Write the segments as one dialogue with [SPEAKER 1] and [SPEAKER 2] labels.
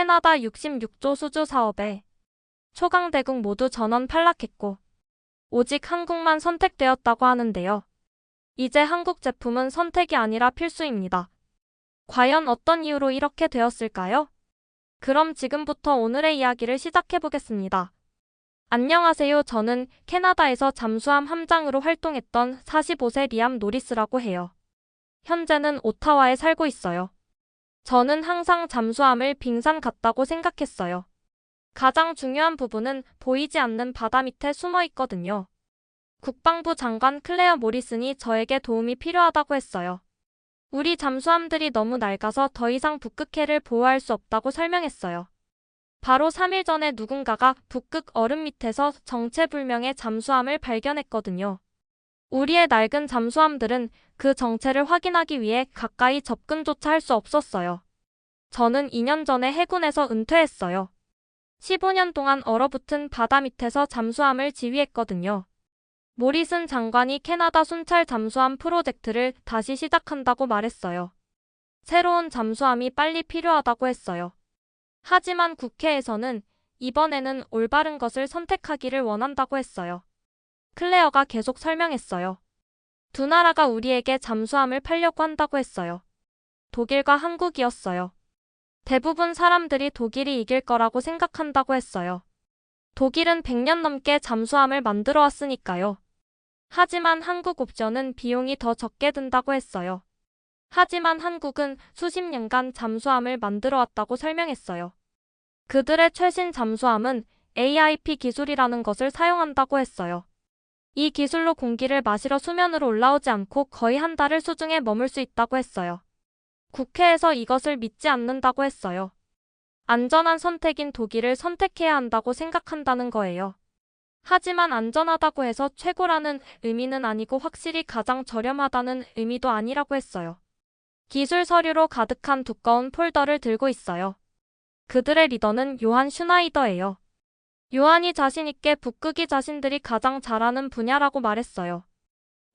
[SPEAKER 1] 캐나다 66조 수주 사업에 초강대국 모두 전원 탈락했고 오직 한국만 선택되었다고 하는데요. 이제 한국 제품은 선택이 아니라 필수입니다. 과연 어떤 이유로 이렇게 되었을까요? 그럼 지금부터 오늘의 이야기를 시작해 보겠습니다. 안녕하세요. 저는 캐나다에서 잠수함 함장으로 활동했던 45세 리암 노리스라고 해요. 현재는 오타와에 살고 있어요. 저는 항상 잠수함을 빙산 같다고 생각했어요. 가장 중요한 부분은 보이지 않는 바다 밑에 숨어 있거든요. 국방부 장관 클레어 모리슨이 저에게 도움이 필요하다고 했어요. 우리 잠수함들이 너무 낡아서 더 이상 북극해를 보호할 수 없다고 설명했어요. 바로 3일 전에 누군가가 북극 얼음 밑에서 정체불명의 잠수함을 발견했거든요. 우리의 낡은 잠수함들은 그 정체를 확인하기 위해 가까이 접근조차 할 수 없었어요. 저는 2년 전에 해군에서 은퇴했어요. 15년 동안 얼어붙은 바다 밑에서 잠수함을 지휘했거든요. 모리슨 장관이 캐나다 순찰 잠수함 프로젝트를 다시 시작한다고 말했어요. 새로운 잠수함이 빨리 필요하다고 했어요. 하지만 국회에서는 이번에는 올바른 것을 선택하기를 원한다고 했어요. 클레어가 계속 설명했어요. 두 나라가 우리에게 잠수함을 팔려고 한다고 했어요. 독일과 한국이었어요. 대부분 사람들이 독일이 이길 거라고 생각한다고 했어요. 독일은 100년 넘게 잠수함을 만들어 왔으니까요. 하지만 한국 옵션은 비용이 더 적게 든다고 했어요. 하지만 한국은 수십 년간 잠수함을 만들어 왔다고 설명했어요. 그들의 최신 잠수함은 AIP 기술이라는 것을 사용한다고 했어요. 이 기술로 공기를 마시러 수면으로 올라오지 않고 거의 한 달을 수중에 머물 수 있다고 했어요. 국회에서 이것을 믿지 않는다고 했어요. 안전한 선택인 독일을 선택해야 한다고 생각한다는 거예요. 하지만 안전하다고 해서 최고라는 의미는 아니고 확실히 가장 저렴하다는 의미도 아니라고 했어요. 기술 서류로 가득한 두꺼운 폴더를 들고 있어요. 그들의 리더는 요한 슈나이더예요. 요한이 자신있게 북극이 자신들이 가장 잘하는 분야라고 말했어요.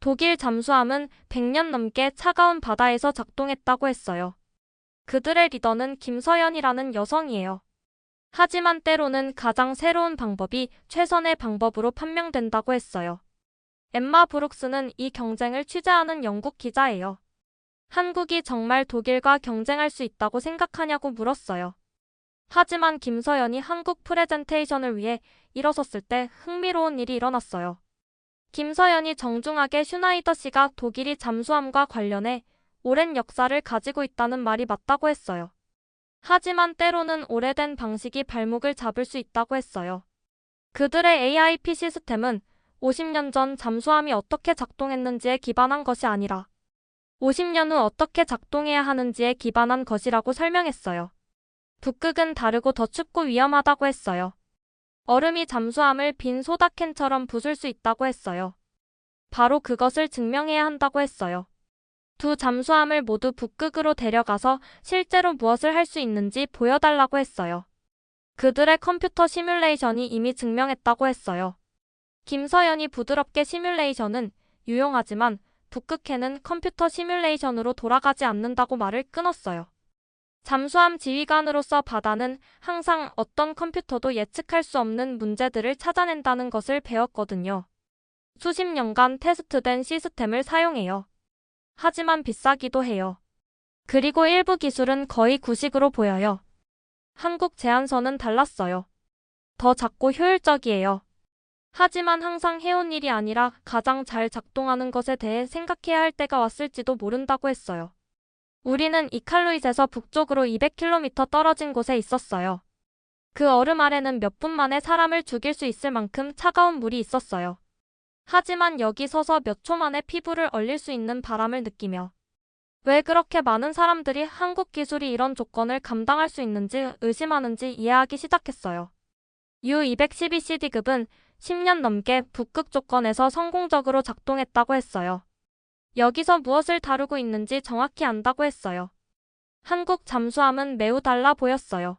[SPEAKER 1] 독일 잠수함은 100년 넘게 차가운 바다에서 작동했다고 했어요. 그들의 리더는 김서연이라는 여성이에요. 하지만 때로는 가장 새로운 방법이 최선의 방법으로 판명된다고 했어요. 엠마 브룩스는 이 경쟁을 취재하는 영국 기자예요. 한국이 정말 독일과 경쟁할 수 있다고 생각하냐고 물었어요. 하지만 김서연이 한국 프레젠테이션을 위해 일어섰을 때 흥미로운 일이 일어났어요. 김서연이 정중하게 슈나이더 씨가 독일이 잠수함과 관련해 오랜 역사를 가지고 있다는 말이 맞다고 했어요. 하지만 때로는 오래된 방식이 발목을 잡을 수 있다고 했어요. 그들의 AIP 시스템은 50년 전 잠수함이 어떻게 작동했는지에 기반한 것이 아니라 50년 후 어떻게 작동해야 하는지에 기반한 것이라고 설명했어요. 북극은 다르고 더 춥고 위험하다고 했어요. 얼음이 잠수함을 빈 소다캔처럼 부술 수 있다고 했어요. 바로 그것을 증명해야 한다고 했어요. 두 잠수함을 모두 북극으로 데려가서 실제로 무엇을 할 수 있는지 보여달라고 했어요. 그들의 컴퓨터 시뮬레이션이 이미 증명했다고 했어요. 김서연이 부드럽게 시뮬레이션은 유용하지만 북극해는 컴퓨터 시뮬레이션으로 돌아가지 않는다고 말을 끊었어요. 잠수함 지휘관으로서 바다는 항상 어떤 컴퓨터도 예측할 수 없는 문제들을 찾아낸다는 것을 배웠거든요. 수십 년간 테스트된 시스템을 사용해요. 하지만 비싸기도 해요. 그리고 일부 기술은 거의 구식으로 보여요. 한국 제안서는 달랐어요. 더 작고 효율적이에요. 하지만 항상 해온 일이 아니라 가장 잘 작동하는 것에 대해 생각해야 할 때가 왔을지도 모른다고 했어요. 우리는 이칼루잇에서 북쪽으로 200km 떨어진 곳에 있었어요. 그 얼음 아래는 몇 분 만에 사람을 죽일 수 있을 만큼 차가운 물이 있었어요. 하지만 여기 서서 몇 초 만에 피부를 얼릴 수 있는 바람을 느끼며 왜 그렇게 많은 사람들이 한국 기술이 이런 조건을 감당할 수 있는지 의심하는지 이해하기 시작했어요. U212CD급은 10년 넘게 북극 조건에서 성공적으로 작동했다고 했어요. 여기서 무엇을 다루고 있는지 정확히 안다고 했어요. 한국 잠수함은 매우 달라 보였어요.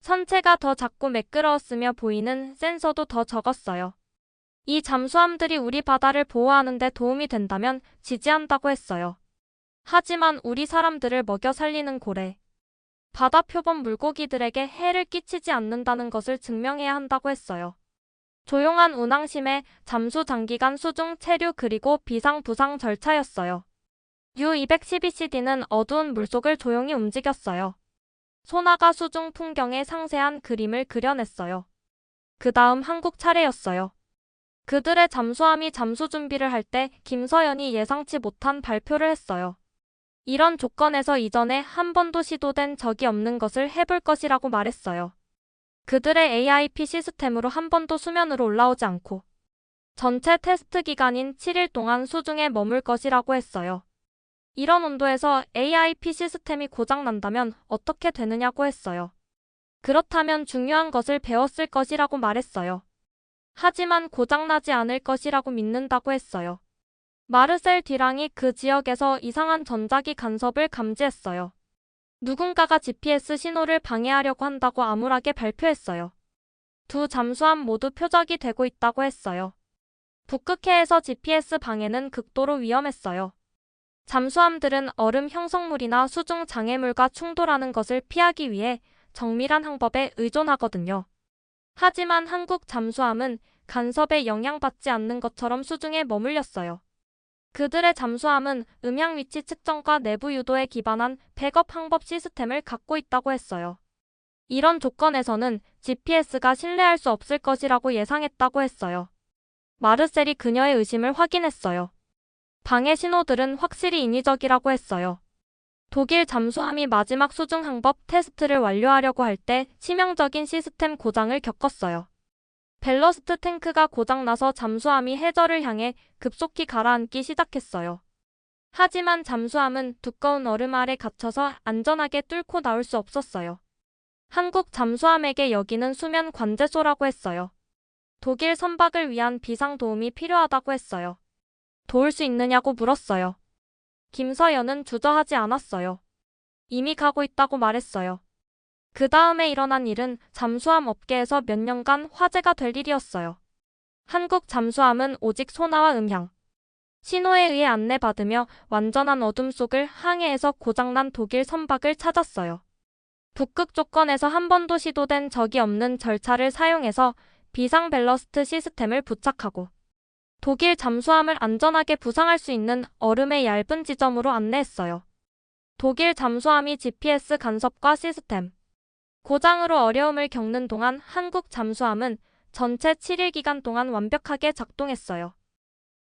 [SPEAKER 1] 선체가 더 작고 매끄러웠으며 보이는 센서도 더 적었어요. 이 잠수함들이 우리 바다를 보호하는 데 도움이 된다면 지지한다고 했어요. 하지만 우리 사람들을 먹여 살리는 고래. 바다 표범 물고기들에게 해를 끼치지 않는다는 것을 증명해야 한다고 했어요. 조용한 운항심의 잠수 장기간 수중 체류 그리고 비상 부상 절차였어요. U212CD는 어두운 물속을 조용히 움직였어요. 소나가 수중 풍경의 상세한 그림을 그려냈어요. 그 다음 한국 차례였어요. 그들의 잠수함이 잠수 준비를 할 때 김서연이 예상치 못한 발표를 했어요. 이런 조건에서 이전에 한 번도 시도된 적이 없는 것을 해볼 것이라고 말했어요. 그들의 AIP 시스템으로 한 번도 수면으로 올라오지 않고 전체 테스트 기간인 7일 동안 수중에 머물 것이라고 했어요. 이런 온도에서 AIP 시스템이 고장난다면 어떻게 되느냐고 했어요. 그렇다면 중요한 것을 배웠을 것이라고 말했어요. 하지만 고장나지 않을 것이라고 믿는다고 했어요. 마르셀 디랑이 그 지역에서 이상한 전자기 간섭을 감지했어요. 누군가가 GPS 신호를 방해하려고 한다고 암울하게 발표했어요. 두 잠수함 모두 표적이 되고 있다고 했어요. 북극해에서 GPS 방해는 극도로 위험했어요. 잠수함들은 얼음 형성물이나 수중 장애물과 충돌하는 것을 피하기 위해 정밀한 항법에 의존하거든요. 하지만 한국 잠수함은 간섭에 영향받지 않는 것처럼 수중에 머물렸어요. 그들의 잠수함은 음향 위치 측정과 내부 유도에 기반한 백업 항법 시스템을 갖고 있다고 했어요. 이런 조건에서는 GPS가 신뢰할 수 없을 것이라고 예상했다고 했어요. 마르셀이 그녀의 의심을 확인했어요. 방해 신호들은 확실히 인위적이라고 했어요. 독일 잠수함이 마지막 수중 항법 테스트를 완료하려고 할 때 치명적인 시스템 고장을 겪었어요. 벨러스트 탱크가 고장나서 잠수함이 해저를 향해 급속히 가라앉기 시작했어요. 하지만 잠수함은 두꺼운 얼음 아래 갇혀서 안전하게 뚫고 나올 수 없었어요. 한국 잠수함에게 여기는 수면 관제소라고 했어요. 독일 선박을 위한 비상 도움이 필요하다고 했어요. 도울 수 있느냐고 물었어요. 김서연은 주저하지 않았어요. 이미 가고 있다고 말했어요. 그 다음에 일어난 일은 잠수함 업계에서 몇 년간 화제가 될 일이었어요. 한국 잠수함은 오직 소나와 음향, 신호에 의해 안내받으며 완전한 어둠 속을 항해해서 고장난 독일 선박을 찾았어요. 북극 조건에서 한 번도 시도된 적이 없는 절차를 사용해서 비상 밸러스트 시스템을 부착하고 독일 잠수함을 안전하게 부상할 수 있는 얼음의 얇은 지점으로 안내했어요. 독일 잠수함이 GPS 간섭과 시스템, 고장으로 어려움을 겪는 동안 한국 잠수함은 전체 7일 기간 동안 완벽하게 작동했어요.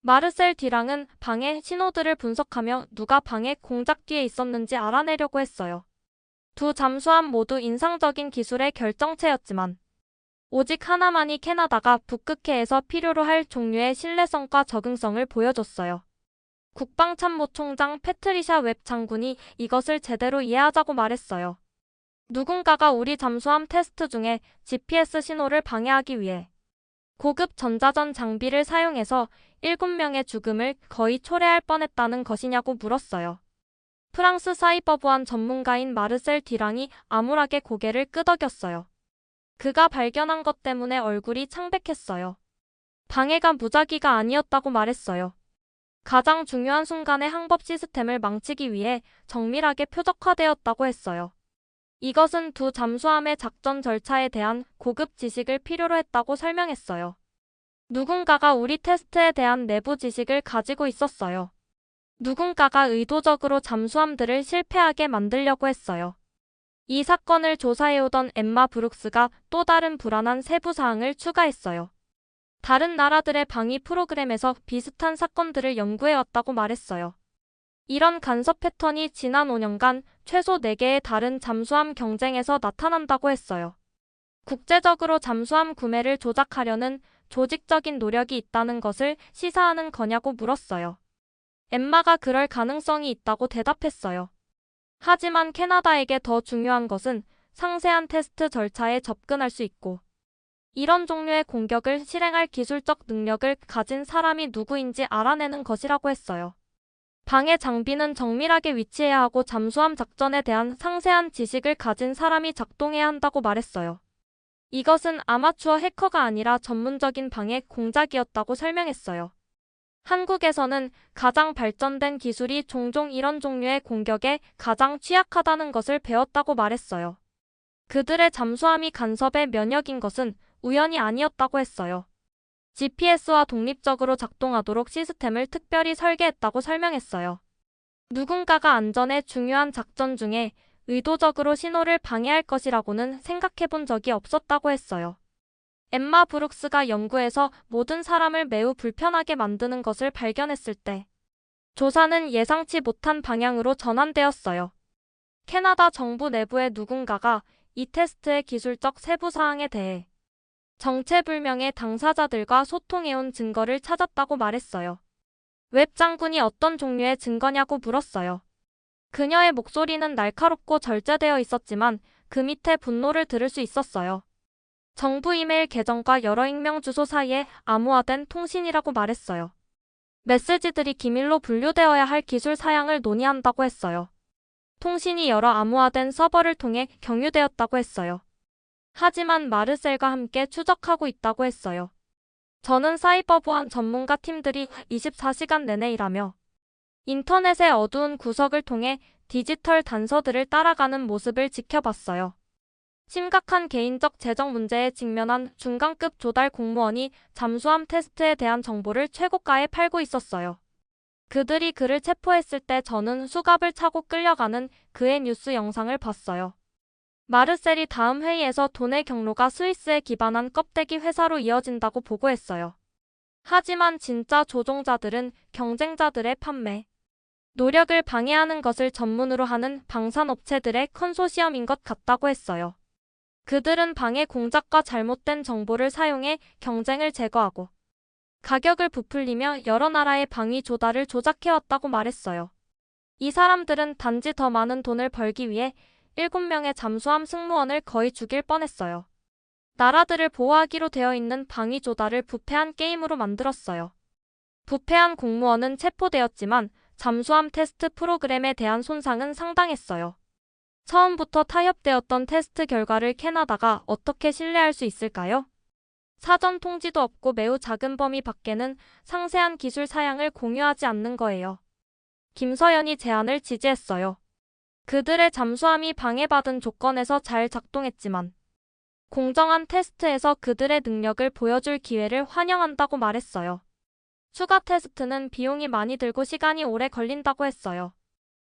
[SPEAKER 1] 마르셀 디랑은 방해 신호들을 분석하며 누가 방해 공작 뒤에 있었는지 알아내려고 했어요. 두 잠수함 모두 인상적인 기술의 결정체였지만 오직 하나만이 캐나다가 북극해에서 필요로 할 종류의 신뢰성과 적응성을 보여줬어요. 국방참모총장 패트리샤 웹 장군이 이것을 제대로 이해하자고 말했어요. 누군가가 우리 잠수함 테스트 중에 GPS 신호를 방해하기 위해 고급 전자전 장비를 사용해서 7명의 죽음을 거의 초래할 뻔했다는 것이냐고 물었어요. 프랑스 사이버보안 전문가인 마르셀 디랑이 암울하게 고개를 끄덕였어요. 그가 발견한 것 때문에 얼굴이 창백했어요. 방해가 무작위가 아니었다고 말했어요. 가장 중요한 순간의 항법 시스템을 망치기 위해 정밀하게 표적화되었다고 했어요. 이것은 두 잠수함의 작전 절차에 대한 고급 지식을 필요로 했다고 설명했어요. 누군가가 우리 테스트에 대한 내부 지식을 가지고 있었어요. 누군가가 의도적으로 잠수함들을 실패하게 만들려고 했어요. 이 사건을 조사해오던 엠마 브룩스가 또 다른 불안한 세부 사항을 추가했어요. 다른 나라들의 방위 프로그램에서 비슷한 사건들을 연구해왔다고 말했어요. 이런 간섭 패턴이 지난 5년간 최소 4개의 다른 잠수함 경쟁에서 나타난다고 했어요. 국제적으로 잠수함 구매를 조작하려는 조직적인 노력이 있다는 것을 시사하는 거냐고 물었어요. 엠마가 그럴 가능성이 있다고 대답했어요. 하지만 캐나다에게 더 중요한 것은 상세한 테스트 절차에 접근할 수 있고 이런 종류의 공격을 실행할 기술적 능력을 가진 사람이 누구인지 알아내는 것이라고 했어요. 방해 장비는 정밀하게 위치해야 하고 잠수함 작전에 대한 상세한 지식을 가진 사람이 작동해야 한다고 말했어요. 이것은 아마추어 해커가 아니라 전문적인 방해 공작이었다고 설명했어요. 한국에서는 가장 발전된 기술이 종종 이런 종류의 공격에 가장 취약하다는 것을 배웠다고 말했어요. 그들의 잠수함이 간섭에 면역인 것은 우연이 아니었다고 했어요. GPS와 독립적으로 작동하도록 시스템을 특별히 설계했다고 설명했어요. 누군가가 안전에 중요한 작전 중에 의도적으로 신호를 방해할 것이라고는 생각해 본 적이 없었다고 했어요. 엠마 브룩스가 연구에서 모든 사람을 매우 불편하게 만드는 것을 발견했을 때 조사는 예상치 못한 방향으로 전환되었어요. 캐나다 정부 내부의 누군가가 이 테스트의 기술적 세부 사항에 대해 정체불명의 당사자들과 소통해온 증거를 찾았다고 말했어요. 웹 장군이 어떤 종류의 증거냐고 물었어요. 그녀의 목소리는 날카롭고 절제되어 있었지만 그 밑에 분노를 들을 수 있었어요. 정부 이메일 계정과 여러 익명 주소 사이에 암호화된 통신이라고 말했어요. 메시지들이 기밀로 분류되어야 할 기술 사양을 논의한다고 했어요. 통신이 여러 암호화된 서버를 통해 경유되었다고 했어요. 하지만 마르셀과 함께 추적하고 있다고 했어요. 저는 사이버 보안 전문가 팀들이 24시간 내내 일하며 인터넷의 어두운 구석을 통해 디지털 단서들을 따라가는 모습을 지켜봤어요. 심각한 개인적 재정 문제에 직면한 중간급 조달 공무원이 잠수함 테스트에 대한 정보를 최고가에 팔고 있었어요. 그들이 그를 체포했을 때 저는 수갑을 차고 끌려가는 그의 뉴스 영상을 봤어요. 마르셀이 다음 회의에서 돈의 경로가 스위스에 기반한 껍데기 회사로 이어진다고 보고했어요. 하지만 진짜 조종자들은 경쟁자들의 판매, 노력을 방해하는 것을 전문으로 하는 방산업체들의 컨소시엄인 것 같다고 했어요. 그들은 방해 공작과 잘못된 정보를 사용해 경쟁을 제거하고 가격을 부풀리며 여러 나라의 방위 조달을 조작해왔다고 말했어요. 이 사람들은 단지 더 많은 돈을 벌기 위해 7명의 잠수함 승무원을 거의 죽일 뻔했어요. 나라들을 보호하기로 되어 있는 방위 조달을 부패한 게임으로 만들었어요. 부패한 공무원은 체포되었지만 잠수함 테스트 프로그램에 대한 손상은 상당했어요. 처음부터 타협되었던 테스트 결과를 캐나다가 어떻게 신뢰할 수 있을까요? 사전 통지도 없고 매우 작은 범위 밖에는 상세한 기술 사양을 공유하지 않는 거예요. 김서연이 제안을 지지했어요. 그들의 잠수함이 방해받은 조건에서 잘 작동했지만 공정한 테스트에서 그들의 능력을 보여줄 기회를 환영한다고 말했어요. 추가 테스트는 비용이 많이 들고 시간이 오래 걸린다고 했어요.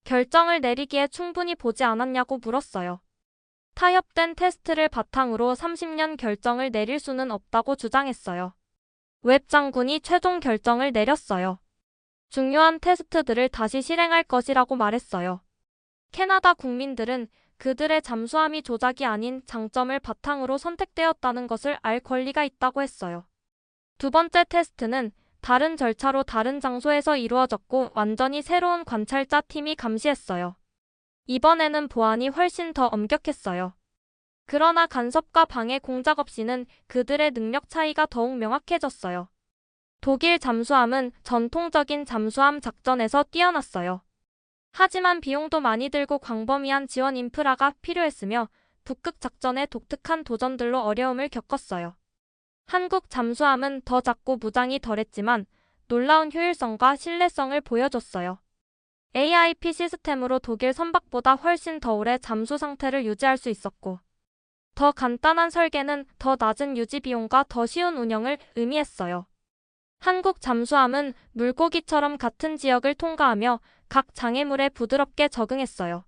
[SPEAKER 1] 결정을 내리기에 충분히 보지 않았냐고 물었어요. 타협된 테스트를 바탕으로 30년 결정을 내릴 수는 없다고 주장했어요. 웹 장군이 최종 결정을 내렸어요. 중요한 테스트들을 다시 실행할 것이라고 말했어요. 캐나다 국민들은 그들의 잠수함이 조작이 아닌 장점을 바탕으로 선택되었다는 것을 알 권리가 있다고 했어요. 두 번째 테스트는 다른 절차로 다른 장소에서 이루어졌고 완전히 새로운 관찰자 팀이 감시했어요. 이번에는 보안이 훨씬 더 엄격했어요. 그러나 간섭과 방해 공작 없이는 그들의 능력 차이가 더욱 명확해졌어요. 독일 잠수함은 전통적인 잠수함 작전에서 뛰어났어요. 하지만 비용도 많이 들고 광범위한 지원 인프라가 필요했으며 북극 작전의 독특한 도전들로 어려움을 겪었어요. 한국 잠수함은 더 작고 무장이 덜했지만 놀라운 효율성과 신뢰성을 보여줬어요. AIP 시스템으로 독일 선박보다 훨씬 더 오래 잠수 상태를 유지할 수 있었고, 더 간단한 설계는 더 낮은 유지 비용과 더 쉬운 운영을 의미했어요. 한국 잠수함은 물고기처럼 같은 지역을 통과하며 각 장애물에 부드럽게 적응했어요.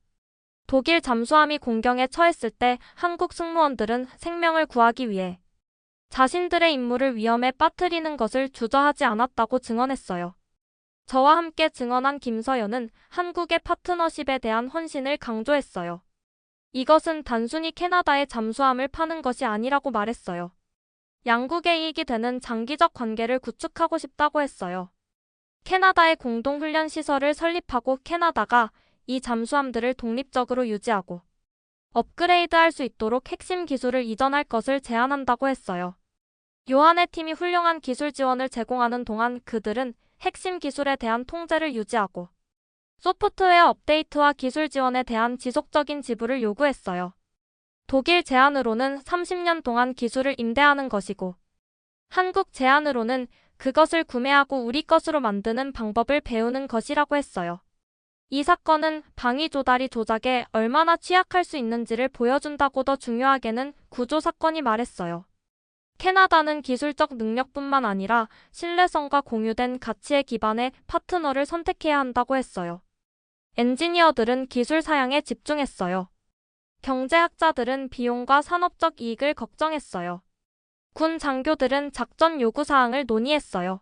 [SPEAKER 1] 독일 잠수함이 공경에 처했을 때 한국 승무원들은 생명을 구하기 위해 자신들의 임무를 위험에 빠뜨리는 것을 주저하지 않았다고 증언했어요. 저와 함께 증언한 김서연은 한국의 파트너십에 대한 헌신을 강조했어요. 이것은 단순히 캐나다의 잠수함을 파는 것이 아니라고 말했어요. 양국의 이익이 되는 장기적 관계를 구축하고 싶다고 했어요. 캐나다의 공동훈련 시설을 설립하고 캐나다가 이 잠수함들을 독립적으로 유지하고 업그레이드할 수 있도록 핵심 기술을 이전할 것을 제안한다고 했어요. 요한의 팀이 훌륭한 기술 지원을 제공하는 동안 그들은 핵심 기술에 대한 통제를 유지하고 소프트웨어 업데이트와 기술 지원에 대한 지속적인 지불을 요구했어요. 독일 제안으로는 30년 동안 기술을 임대하는 것이고 한국 제안으로는 그것을 구매하고 우리 것으로 만드는 방법을 배우는 것이라고 했어요. 이 사건은 방위 조달이 조작에 얼마나 취약할 수 있는지를 보여준다고 더 중요하게는 구조 사건이 말했어요. 캐나다는 기술적 능력뿐만 아니라 신뢰성과 공유된 가치에 기반해 파트너를 선택해야 한다고 했어요. 엔지니어들은 기술 사양에 집중했어요. 경제학자들은 비용과 산업적 이익을 걱정했어요. 군 장교들은 작전 요구 사항을 논의했어요.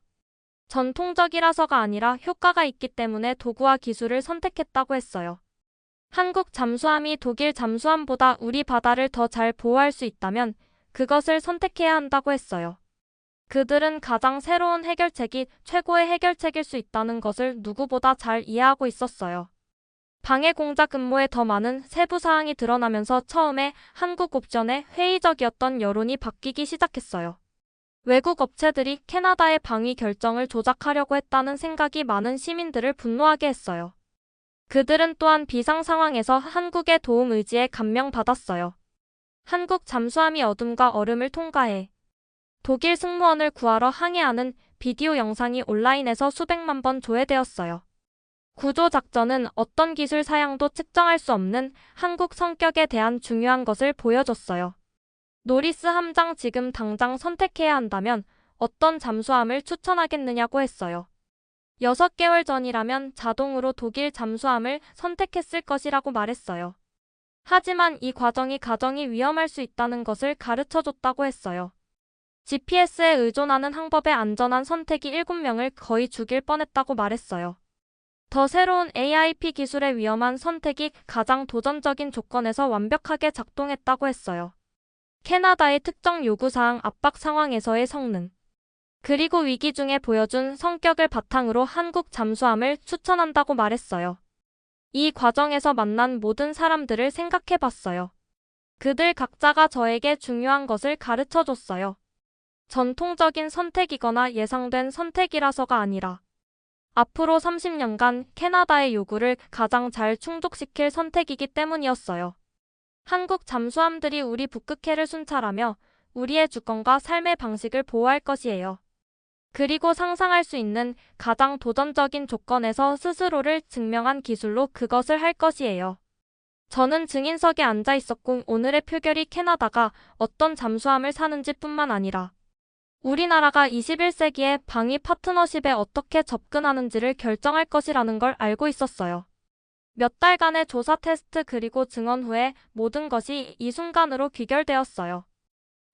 [SPEAKER 1] 전통적이라서가 아니라 효과가 있기 때문에 도구와 기술을 선택했다고 했어요. 한국 잠수함이 독일 잠수함보다 우리 바다를 더 잘 보호할 수 있다면 그것을 선택해야 한다고 했어요. 그들은 가장 새로운 해결책이 최고의 해결책일 수 있다는 것을 누구보다 잘 이해하고 있었어요. 방해 공작 근무에 더 많은 세부 사항이 드러나면서 처음에 한국 옵션에 회의적이었던 여론이 바뀌기 시작했어요. 외국 업체들이 캐나다의 방위 결정을 조작하려고 했다는 생각이 많은 시민들을 분노하게 했어요. 그들은 또한 비상 상황에서 한국의 도움 의지에 감명받았어요. 한국 잠수함이 어둠과 얼음을 통과해 독일 승무원을 구하러 항해하는 비디오 영상이 온라인에서 수백만 번 조회되었어요. 구조 작전은 어떤 기술 사양도 측정할 수 없는 한국 성격에 대한 중요한 것을 보여줬어요. 노리스 함장 지금 당장 선택해야 한다면 어떤 잠수함을 추천하겠느냐고 했어요. 6개월 전이라면 자동으로 독일 잠수함을 선택했을 것이라고 말했어요. 하지만 이 과정이 가정이 위험할 수 있다는 것을 가르쳐 줬다고 했어요. GPS에 의존하는 항법의 안전한 선택이 7명을 거의 죽일 뻔했다고 말했어요. 더 새로운 AIP 기술의 위험한 선택이 가장 도전적인 조건에서 완벽하게 작동했다고 했어요. 캐나다의 특정 요구사항 압박 상황에서의 성능. 그리고 위기 중에 보여준 성격을 바탕으로 한국 잠수함을 추천한다고 말했어요. 이 과정에서 만난 모든 사람들을 생각해 봤어요. 그들 각자가 저에게 중요한 것을 가르쳐 줬어요. 전통적인 선택이거나 예상된 선택이라서가 아니라 앞으로 30년간 캐나다의 요구를 가장 잘 충족시킬 선택이기 때문이었어요. 한국 잠수함들이 우리 북극해를 순찰하며 우리의 주권과 삶의 방식을 보호할 것이에요. 그리고 상상할 수 있는 가장 도전적인 조건에서 스스로를 증명한 기술로 그것을 할 것이에요. 저는 증인석에 앉아 있었고 오늘의 표결이 캐나다가 어떤 잠수함을 사는지 뿐만 아니라 우리나라가 21세기의 방위 파트너십에 어떻게 접근하는지를 결정할 것이라는 걸 알고 있었어요. 몇 달간의 조사 테스트 그리고 증언 후에 모든 것이 이 순간으로 귀결되었어요.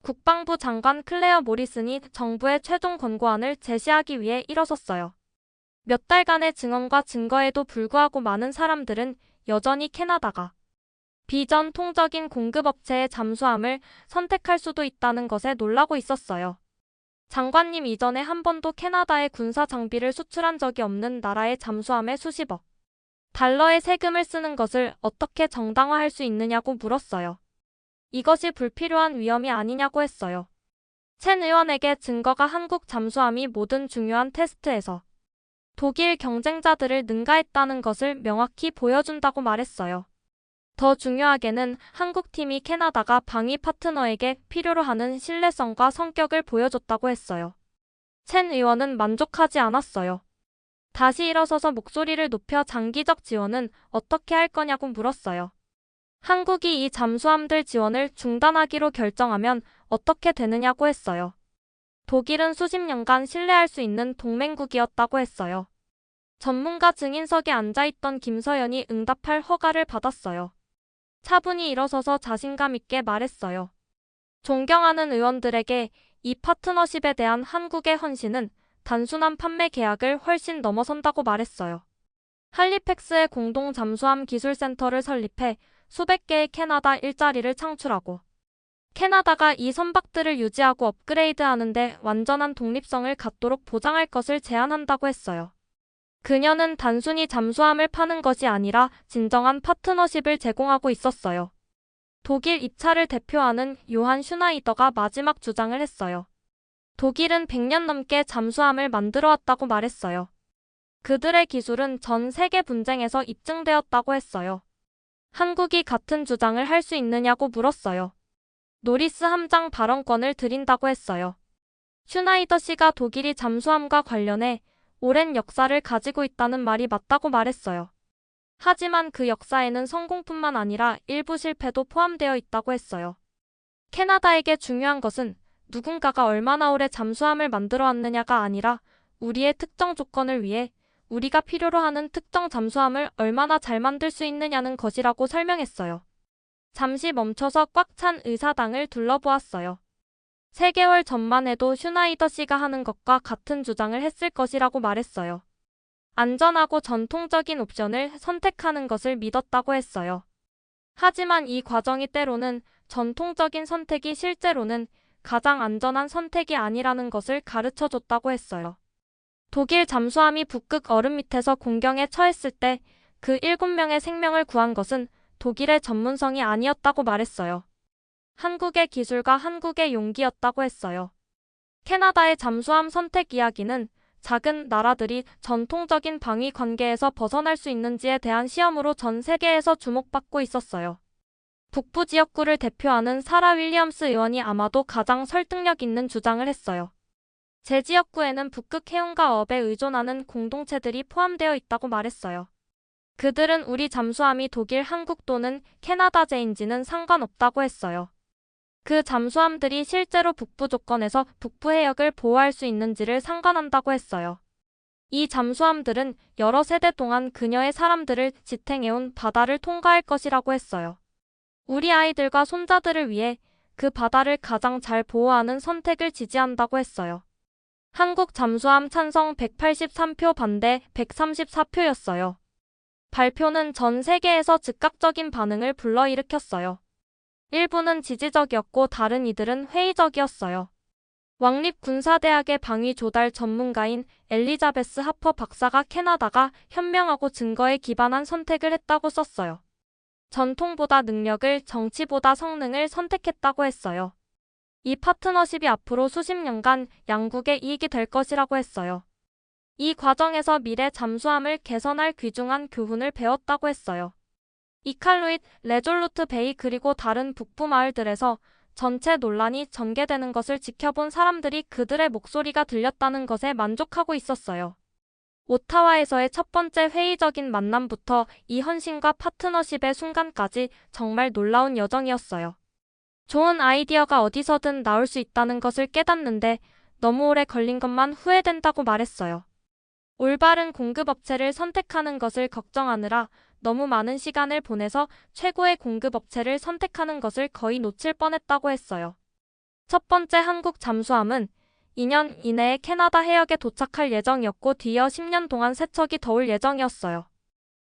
[SPEAKER 1] 국방부 장관 클레어 모리슨이 정부의 최종 권고안을 제시하기 위해 일어섰어요. 몇 달간의 증언과 증거에도 불구하고 많은 사람들은 여전히 캐나다가 비전통적인 공급업체의 잠수함을 선택할 수도 있다는 것에 놀라고 있었어요. 장관님 이전에 한 번도 캐나다에 군사 장비를 수출한 적이 없는 나라의 잠수함에 수십억 달러의 세금을 쓰는 것을 어떻게 정당화할 수 있느냐고 물었어요. 이것이 불필요한 위험이 아니냐고 했어요. 첸 의원에게 증거가 한국 잠수함이 모든 중요한 테스트에서 독일 경쟁자들을 능가했다는 것을 명확히 보여준다고 말했어요. 더 중요하게는 한국 팀이 캐나다가 방위 파트너에게 필요로 하는 신뢰성과 성격을 보여줬다고 했어요. 첸 의원은 만족하지 않았어요. 다시 일어서서 목소리를 높여 장기적 지원은 어떻게 할 거냐고 물었어요. 한국이 이 잠수함들 지원을 중단하기로 결정하면 어떻게 되느냐고 했어요. 독일은 수십 년간 신뢰할 수 있는 동맹국이었다고 했어요. 전문가 증인석에 앉아있던 김서연이 응답할 허가를 받았어요. 차분히 일어서서 자신감 있게 말했어요. 존경하는 의원들에게 이 파트너십에 대한 한국의 헌신은 단순한 판매 계약을 훨씬 넘어선다고 말했어요. 할리팩스의 공동 잠수함 기술센터를 설립해 수백 개의 캐나다 일자리를 창출하고 캐나다가 이 선박들을 유지하고 업그레이드하는데 완전한 독립성을 갖도록 보장할 것을 제안한다고 했어요. 그녀는 단순히 잠수함을 파는 것이 아니라 진정한 파트너십을 제공하고 있었어요. 독일 입차를 대표하는 요한 슈나이더가 마지막 주장을 했어요. 독일은 100년 넘게 잠수함을 만들어 왔다고 말했어요. 그들의 기술은 전 세계 분쟁에서 입증되었다고 했어요. 한국이 같은 주장을 할 수 있느냐고 물었어요. 노리스 함장 발언권을 드린다고 했어요. 슈나이더 씨가 독일이 잠수함과 관련해 오랜 역사를 가지고 있다는 말이 맞다고 말했어요. 하지만 그 역사에는 성공뿐만 아니라 일부 실패도 포함되어 있다고 했어요. 캐나다에게 중요한 것은 누군가가 얼마나 오래 잠수함을 만들어 왔느냐가 아니라 우리의 특정 조건을 위해 우리가 필요로 하는 특정 잠수함을 얼마나 잘 만들 수 있느냐는 것이라고 설명했어요. 잠시 멈춰서 꽉 찬 의사당을 둘러보았어요. 3개월 전만 해도 슈나이더 씨가 하는 것과 같은 주장을 했을 것이라고 말했어요. 안전하고 전통적인 옵션을 선택하는 것을 믿었다고 했어요. 하지만 이 과정이 때로는 전통적인 선택이 실제로는 가장 안전한 선택이 아니라는 것을 가르쳐 줬다고 했어요. 독일 잠수함이 북극 얼음 밑에서 공경에 처했을 때 그 7명의 생명을 구한 것은 독일의 전문성이 아니었다고 말했어요. 한국의 기술과 한국의 용기였다고 했어요. 캐나다의 잠수함 선택 이야기는 작은 나라들이 전통적인 방위 관계에서 벗어날 수 있는지에 대한 시험으로 전 세계에서 주목받고 있었어요. 북부 지역구를 대표하는 사라 윌리엄스 의원이 아마도 가장 설득력 있는 주장을 했어요. 제 지역구에는 북극 해운과 업에 의존하는 공동체들이 포함되어 있다고 말했어요. 그들은 우리 잠수함이 독일, 한국 또는 캐나다제인지는 상관없다고 했어요. 그 잠수함들이 실제로 북부 조건에서 북부 해역을 보호할 수 있는지를 상관한다고 했어요. 이 잠수함들은 여러 세대 동안 그녀의 사람들을 지탱해온 바다를 통과할 것이라고 했어요. 우리 아이들과 손자들을 위해 그 바다를 가장 잘 보호하는 선택을 지지한다고 했어요. 한국 잠수함 찬성 183표 반대 134표였어요. 발표는 전 세계에서 즉각적인 반응을 불러일으켰어요. 일부는 지지적이었고 다른 이들은 회의적이었어요. 왕립 군사대학의 방위 조달 전문가인 엘리자베스 하퍼 박사가 캐나다가 현명하고 증거에 기반한 선택을 했다고 썼어요. 전통보다 능력을, 정치보다 성능을 선택했다고 했어요. 이 파트너십이 앞으로 수십 년간 양국의 이익이 될 것이라고 했어요. 이 과정에서 미래 잠수함을 개선할 귀중한 교훈을 배웠다고 했어요. 이칼루잇, 레졸루트 베이 그리고 다른 북부 마을들에서 전체 논란이 전개되는 것을 지켜본 사람들이 그들의 목소리가 들렸다는 것에 만족하고 있었어요. 오타와에서의 첫 번째 회의적인 만남부터 이 헌신과 파트너십의 순간까지 정말 놀라운 여정이었어요. 좋은 아이디어가 어디서든 나올 수 있다는 것을 깨닫는데 너무 오래 걸린 것만 후회된다고 말했어요. 올바른 공급업체를 선택하는 것을 걱정하느라 너무 많은 시간을 보내서 최고의 공급 업체를 선택하는 것을 거의 놓칠 뻔했다고 했어요. 첫 번째 한국 잠수함은 2년 이내에 캐나다 해역에 도착할 예정이었고 뒤이어 10년 동안 세척이 더울 예정이었어요.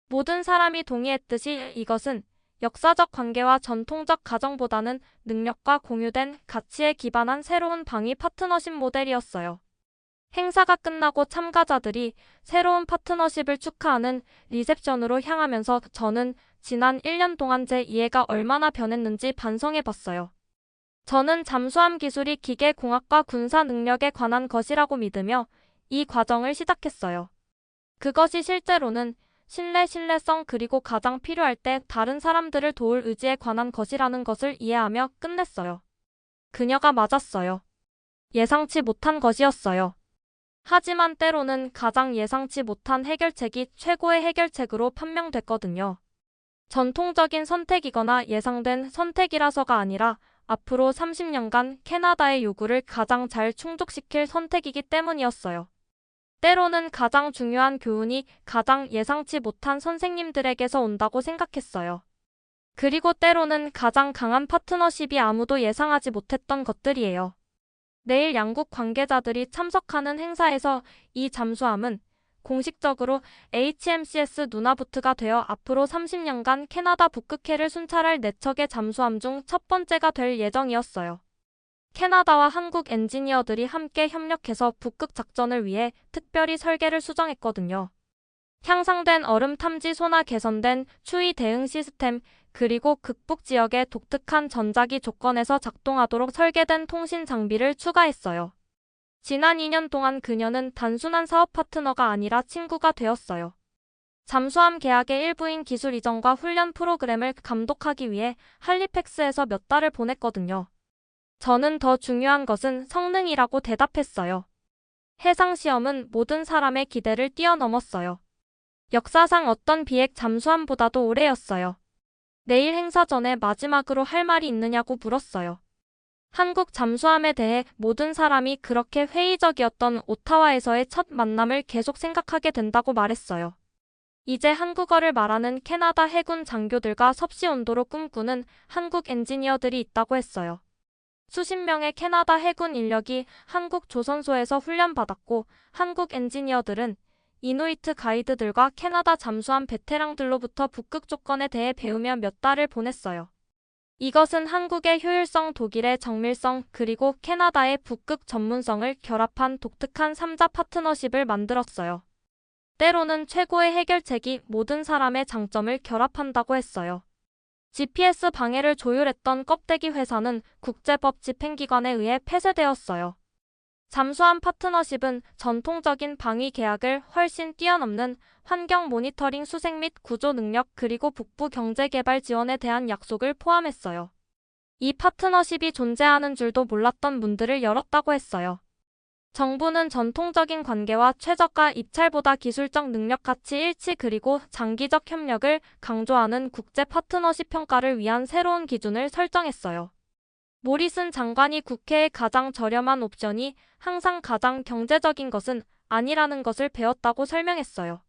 [SPEAKER 1] 모든 사람이 동의했듯이 이것은 역사적 관계와 전통적 가정보다는 능력과 공유된 가치에 기반한 새로운 방위 파트너십 모델이었어요. 행사가 끝나고 참가자들이 새로운 파트너십을 축하하는 리셉션으로 향하면서 저는 지난 1년 동안 제 이해가 얼마나 변했는지 반성해 봤어요. 저는 잠수함 기술이 기계공학과 군사 능력에 관한 것이라고 믿으며 이 과정을 시작했어요. 그것이 실제로는 신뢰, 신뢰성 그리고 가장 필요할 때 다른 사람들을 도울 의지에 관한 것이라는 것을 이해하며 끝냈어요. 그녀가 맞았어요. 예상치 못한 것이었어요. 하지만 때로는 가장 예상치 못한 해결책이 최고의 해결책으로 판명됐거든요. 전통적인 선택이거나 예상된 선택이라서가 아니라 앞으로 30년간 캐나다의 요구를 가장 잘 충족시킬 선택이기 때문이었어요. 때로는 가장 중요한 교훈이 가장 예상치 못한 선생님들에게서 온다고 생각했어요. 그리고 때로는 가장 강한 파트너십이 아무도 예상하지 못했던 것들이에요. 내일 양국 관계자들이 참석하는 행사에서 이 잠수함은 공식적으로 HMCS 누나부트가 되어 앞으로 30년간 캐나다 북극해를 순찰할 4척의 잠수함 중 첫 번째가 될 예정이었어요. 캐나다와 한국 엔지니어들이 함께 협력해서 북극 작전을 위해 특별히 설계를 수정했거든요. 향상된 얼음 탐지 소나 개선된 추위 대응 시스템, 그리고 극북 지역의 독특한 전자기 조건에서 작동하도록 설계된 통신 장비를 추가했어요. 지난 2년 동안 그녀는 단순한 사업 파트너가 아니라 친구가 되었어요. 잠수함 계약의 일부인 기술 이전과 훈련 프로그램을 감독하기 위해 할리팩스에서 몇 달을 보냈거든요. 저는 더 중요한 것은 성능이라고 대답했어요. 해상시험은 모든 사람의 기대를 뛰어넘었어요. 역사상 어떤 비핵 잠수함보다도 오래였어요. 내일 행사 전에 마지막으로 할 말이 있느냐고 물었어요. 한국 잠수함에 대해 모든 사람이 그렇게 회의적이었던 오타와에서의 첫 만남을 계속 생각하게 된다고 말했어요. 이제 한국어를 말하는 캐나다 해군 장교들과 섭씨 온도로 꿈꾸는 한국 엔지니어들이 있다고 했어요. 수십 명의 캐나다 해군 인력이 한국 조선소에서 훈련받았고 한국 엔지니어들은 이누이트 가이드들과 캐나다 잠수함 베테랑들로부터 북극 조건에 대해 배우며 몇 달을 보냈어요. 이것은 한국의 효율성, 독일의 정밀성, 그리고 캐나다의 북극 전문성을 결합한 독특한 3자 파트너십을 만들었어요. 때로는 최고의 해결책이 모든 사람의 장점을 결합한다고 했어요. GPS 방해를 조율했던 껍데기 회사는 국제법 집행기관에 의해 폐쇄되었어요. 잠수함 파트너십은 전통적인 방위 계약을 훨씬 뛰어넘는 환경 모니터링 수색 및 구조 능력 그리고 북부 경제 개발 지원에 대한 약속을 포함했어요. 이 파트너십이 존재하는 줄도 몰랐던 문들을 열었다고 했어요. 정부는 전통적인 관계와 최저가 입찰보다 기술적 능력 가치 일치 그리고 장기적 협력을 강조하는 국제 파트너십 평가를 위한 새로운 기준을 설정했어요. 모리슨 장관이 국회의 가장 저렴한 옵션이 항상 가장 경제적인 것은 아니라는 것을 배웠다고 설명했어요.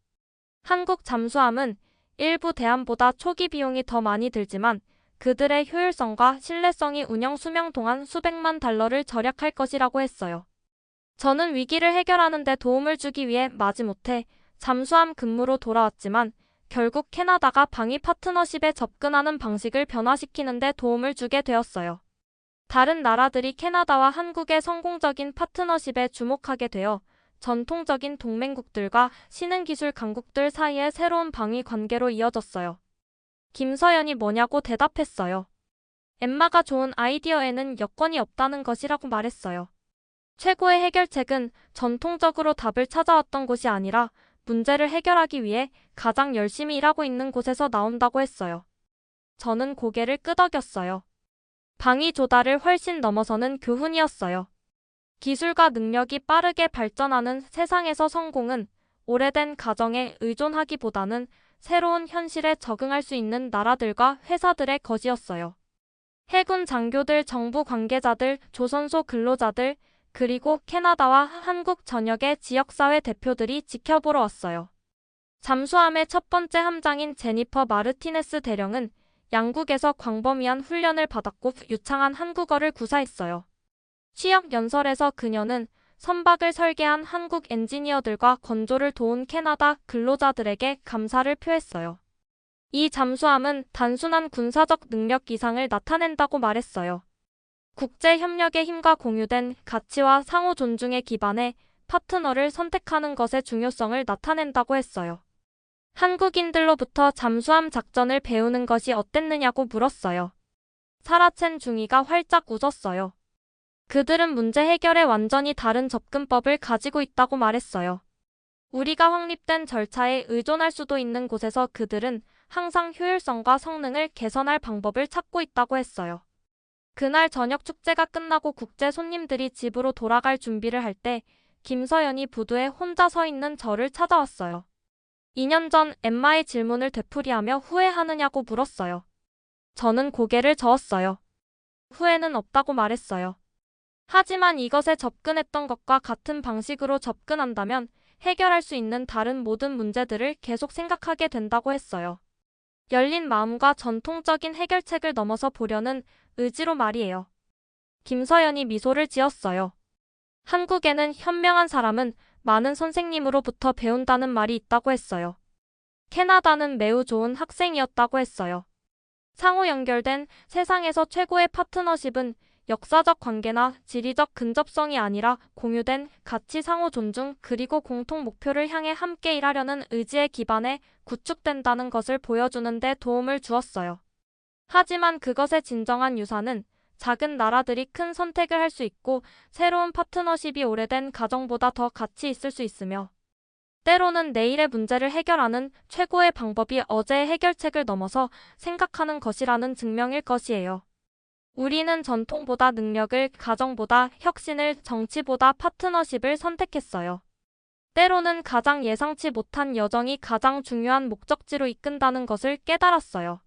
[SPEAKER 1] 한국 잠수함은 일부 대함보다 초기 비용이 더 많이 들지만 그들의 효율성과 신뢰성이 운영 수명 동안 수백만 달러를 절약할 것이라고 했어요. 저는 위기를 해결하는 데 도움을 주기 위해 마지못해 잠수함 근무로 돌아왔지만 결국 캐나다가 방위 파트너십에 접근하는 방식을 변화시키는 데 도움을 주게 되었어요. 다른 나라들이 캐나다와 한국의 성공적인 파트너십에 주목하게 되어 전통적인 동맹국들과 신흥기술 강국들 사이의 새로운 방위 관계로 이어졌어요. 김서연이 뭐냐고 대답했어요. 엠마가 좋은 아이디어에는 여건이 없다는 것이라고 말했어요. 최고의 해결책은 전통적으로 답을 찾아왔던 곳이 아니라 문제를 해결하기 위해 가장 열심히 일하고 있는 곳에서 나온다고 했어요. 저는 고개를 끄덕였어요. 방위 조달을 훨씬 넘어서는 교훈이었어요. 기술과 능력이 빠르게 발전하는 세상에서 성공은 오래된 가정에 의존하기보다는 새로운 현실에 적응할 수 있는 나라들과 회사들의 것이었어요. 해군 장교들, 정부 관계자들, 조선소 근로자들, 그리고 캐나다와 한국 전역의 지역사회 대표들이 지켜보러 왔어요. 잠수함의 첫 번째 함장인 제니퍼 마르티네스 대령은 양국에서 광범위한 훈련을 받았고 유창한 한국어를 구사했어요. 취역 연설에서 그녀는 선박을 설계한 한국 엔지니어들과 건조를 도운 캐나다 근로자들에게 감사를 표했어요. 이 잠수함은 단순한 군사적 능력 이상을 나타낸다고 말했어요. 국제 협력의 힘과 공유된 가치와 상호 존중에 기반해 파트너를 선택하는 것의 중요성을 나타낸다고 했어요. 한국인들로부터 잠수함 작전을 배우는 것이 어땠느냐고 물었어요. 사라첸 중이가 활짝 웃었어요. 그들은 문제 해결에 완전히 다른 접근법을 가지고 있다고 말했어요. 우리가 확립된 절차에 의존할 수도 있는 곳에서 그들은 항상 효율성과 성능을 개선할 방법을 찾고 있다고 했어요. 그날 저녁 축제가 끝나고 국제 손님들이 집으로 돌아갈 준비를 할 때 김서연이 부두에 혼자 서 있는 저를 찾아왔어요. 2년 전 엠마의 질문을 되풀이하며 후회하느냐고 물었어요. 저는 고개를 저었어요. 후회는 없다고 말했어요. 하지만 이것에 접근했던 것과 같은 방식으로 접근한다면 해결할 수 있는 다른 모든 문제들을 계속 생각하게 된다고 했어요. 열린 마음과 전통적인 해결책을 넘어서 보려는 의지로 말이에요. 김서연이 미소를 지었어요. 한국에는 현명한 사람은 많은 선생님으로부터 배운다는 말이 있다고 했어요. 캐나다는 매우 좋은 학생이었다고 했어요. 상호 연결된 세상에서 최고의 파트너십은 역사적 관계나 지리적 근접성이 아니라 공유된 가치 상호 존중 그리고 공통 목표를 향해 함께 일하려는 의지에 기반해 구축된다는 것을 보여주는 데 도움을 주었어요. 하지만 그것의 진정한 유사는 작은 나라들이 큰 선택을 할 수 있고 새로운 파트너십이 오래된 가정보다 더 가치 있을 수 있으며 때로는 내일의 문제를 해결하는 최고의 방법이 어제의 해결책을 넘어서 생각하는 것이라는 증명일 것이에요. 우리는 전통보다 능력을, 가정보다 혁신을, 정치보다 파트너십을 선택했어요. 때로는 가장 예상치 못한 여정이 가장 중요한 목적지로 이끈다는 것을 깨달았어요.